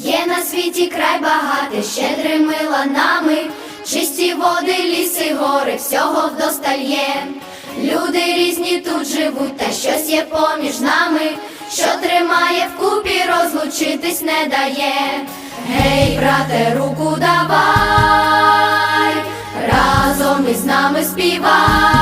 Є на світі край багатий, щедрими ланами, чисті води, ліси, гори, всього вдосталь є. Люди різні тут живуть, та щось є поміж нами, що тримає вкупі, розлучитись не дає. Гей, брате, руку давай, разом із нами співай.